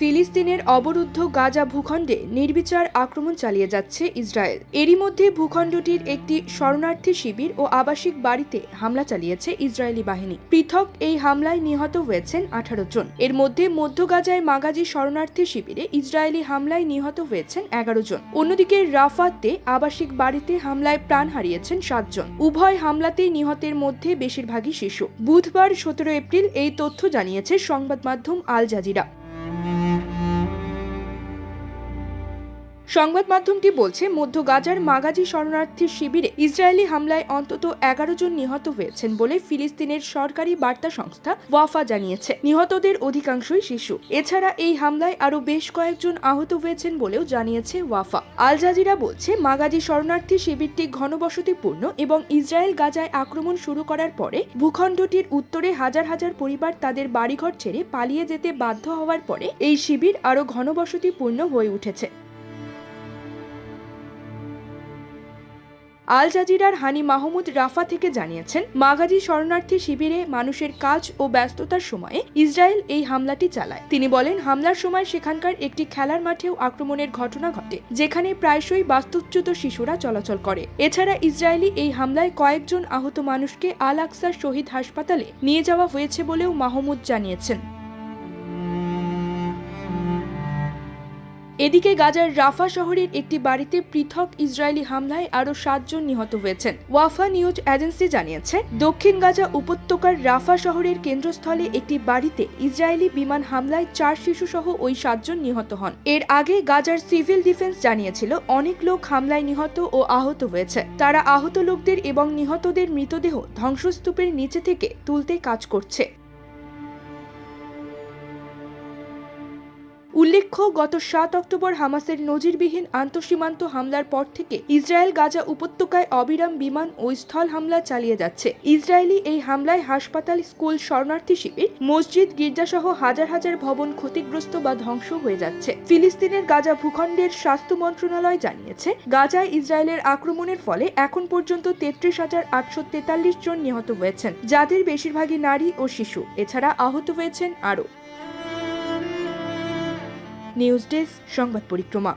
ফিলিস্তিনের অবরুদ্ধ গাজা ভূখণ্ডে নির্বিচার আক্রমণ চালিয়ে যাচ্ছে ইসরায়েল। এরই মধ্যে ভূখণ্ডটির একটি শরণার্থী শিবির ও আবাসিক বাড়িতে হামলা চালিয়েছে ইসরায়েলি বাহিনী। পৃথক এই হামলায় নিহত হয়েছেন আঠারো জন। এর মধ্যে মধ্য গাজায় মাগাজি শরণার্থী শিবিরে ইসরায়েলি হামলায় নিহত হয়েছেন এগারো জন। অন্যদিকে রাফাতে আবাসিক বাড়িতে হামলায় প্রাণ হারিয়েছেন সাতজন উভয় হামলাতেই নিহতের মধ্যে বেশিরভাগই শিশু। বুধবার সতেরো এপ্রিল এই তথ্য জানিয়েছে সংবাদ মাধ্যম আল জাজিরা। সংবাদ মাধ্যমটি বলছে, মধ্য গাজার মাগাজি শরণার্থী শিবিরে ইসরায়েলি হামলায় অন্তত এগারো জন নিহত হয়েছেন বলে ফিলিস্তিনের সরকারি বার্তা সংস্থা ওয়াফা জানিয়েছে। নিহতদের অধিকাংশই শিশু। এছাড়া এই হামলায় আরও বেশ কয়েকজন আহত হয়েছেন বলেও জানিয়েছে ওয়াফা। আল জাজিরা বলছে, মাগাজি শরণার্থী শিবিরটি ঘনবসতিপূর্ণ এবং ইসরায়েল গাজায় আক্রমণ শুরু করার পরে ভূখণ্ডটির উত্তরে হাজার হাজার পরিবার তাদের বাড়িঘর ছেড়ে পালিয়ে যেতে বাধ্য হওয়ার পরে এই শিবির আরও ঘনবসতিপূর্ণ হয়ে উঠেছে। আল জাজিরার হানি মাহমুদ রাফা থেকে জানিয়েছেন, মাগাজি শরণার্থী শিবিরে মানুষের কাজ ও ব্যস্ততার সময়ে ইসরায়েল এই হামলাটি চালায়। তিনি বলেন, হামলার সময় সেখানকার একটি খেলার মাঠেও আক্রমণের ঘটনা ঘটে, যেখানে প্রায়শই বাস্তুচ্যুত শিশুরা চলাচল করে। এছাড়া ইসরায়েলি এই হামলায় কয়েকজন আহত মানুষকে আল আকসার শহীদ হাসপাতালে নিয়ে যাওয়া হয়েছে বলেও মাহমুদ জানিয়েছেন। এদিকে গাজার রাফা শহরের একটি বাড়িতে পৃথক ইসরায়েলি হামলায় আরও সাতজন নিহত হয়েছেন। ওয়াফা নিউজ এজেন্সি জানিয়েছে, দক্ষিণ গাজা উপত্যকার রাফা শহরের কেন্দ্রস্থলে একটি বাড়িতে ইসরায়েলি বিমান হামলায় চার শিশুসহ ওই সাতজন নিহত হন। এর আগে গাজার সিভিল ডিফেন্স জানিয়েছিল, অনেক লোক হামলায় নিহত ও আহত হয়েছে। তারা আহত লোকদের এবং নিহতদের মৃতদেহ ধ্বংসস্তূপের নিচে থেকে তুলতে কাজ করছে। উল্লেখ্য, গত সাত অক্টোবর হামাসের নজিরবিহীন আন্তঃসীমান্ত হামলার পর থেকে ইসরায়েল গাজা উপত্যকায় অবিরাম বিমান ও স্থল হামলা চালিয়ে যাচ্ছে। ইসরায়েলি এই হামলায় হাসপাতাল, স্কুল, শরণার্থী শিবির, মসজিদ, গির্জাসহ হাজার হাজার ভবন ক্ষতিগ্রস্ত বা ধ্বংস হয়ে যাচ্ছে। ফিলিস্তিনের গাজা ভূখণ্ডের স্বাস্থ্য মন্ত্রণালয় জানিয়েছে, গাজায় ইসরায়েলের আক্রমণের ফলে এখন পর্যন্ত তেত্রিশ হাজার আটশো তেতাল্লিশ জন নিহত হয়েছেন, যাদের বেশিরভাগই নারী ও শিশু। এছাড়া আহত হয়েছেন আরও নিউজ ডেস্ক সংবাদ পরিক্রমা।